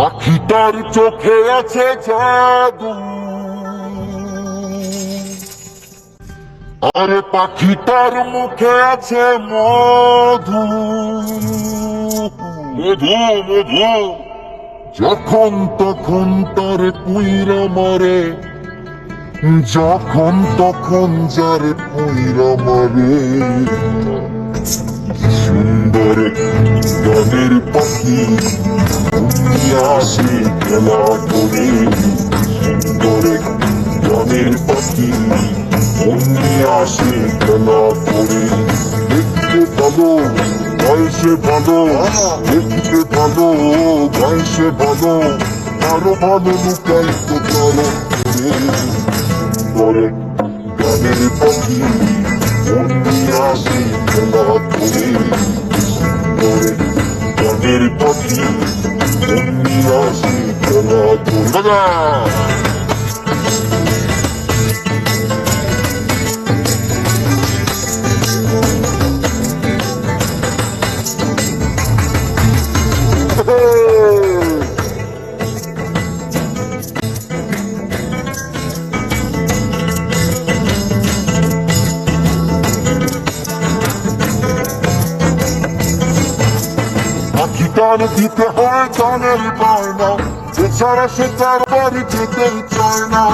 পাখিটার চোখে আছে জাদু। আরে পাখিটার মুখে আছে মধু। মধু মধু। যখন তখন তার কুইরা মরে। যখন তখন যার কুইরা মরে। সুন্দর গানের পাখি আসে খেলা করে। সুন্দর গানের পাখি তুমি আসে খেলা করে। দেখতে ভালো, বয়সে ভালো, দেখতে ভালো, বয়সে ভালো, আরও ভালো লুকাই তো কারও। করে গানের পাখি তুমি আসে খেলা করে। করে গানের পাখি তুমি আসে খেলা পাখিটার দিতে হয় গানের বায়না। এছাড়া সে তার বাড়ি যেতেই চায় না।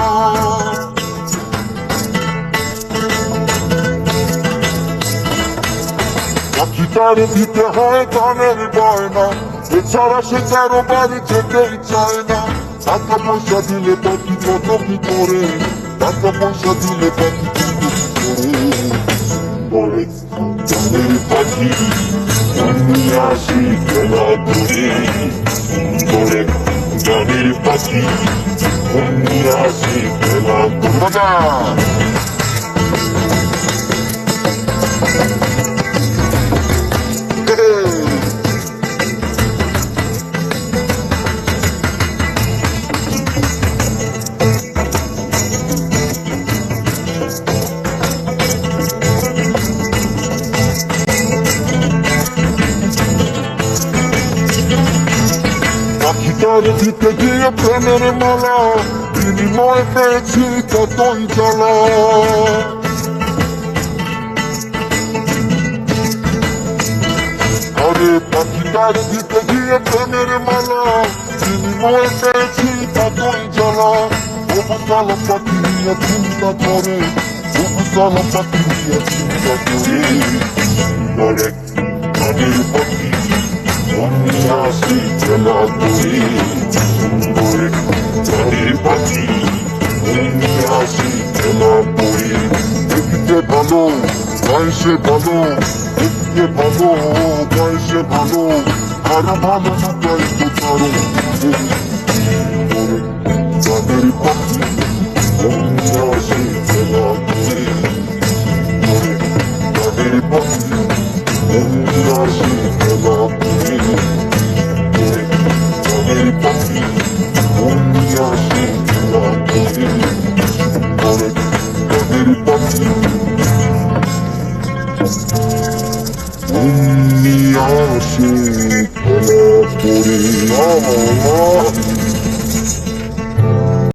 পাখিটার দিতে হয় গানের বায়না। এছাড়া সে কারও বাড়ি যেতেই চায় না। টাকা পয়সা দিলে পাখি কত কি করে? টাকা পয়সা দিলে পাখি কত কি করে? গানের পাখি আমি আসি খেলা করে করে গানের পাখি আসি খেলা করে পাখিটার দিতে গিয়ে প্রেমের মালা, বিনিময় পেয়েছি কতই জ্বালা। আরে পাখিটার দিতে গিয়ে প্রেমের মালা, বিনিময় পেয়েছি কতই জ্বালা। তবু কালো পাখি নিয়ে চিন্তা করে তবু কালো পাখি নিয়ে চিন্তা করে। কানের পাখি করে কানের পাখি আমি আসি খেলা করে দেখতে ভালো বয়সে ভালো দেখতে ভালো বয়সে ভালো আরও ভালো লুকাই তো কারও তুমি আসে খেলা করে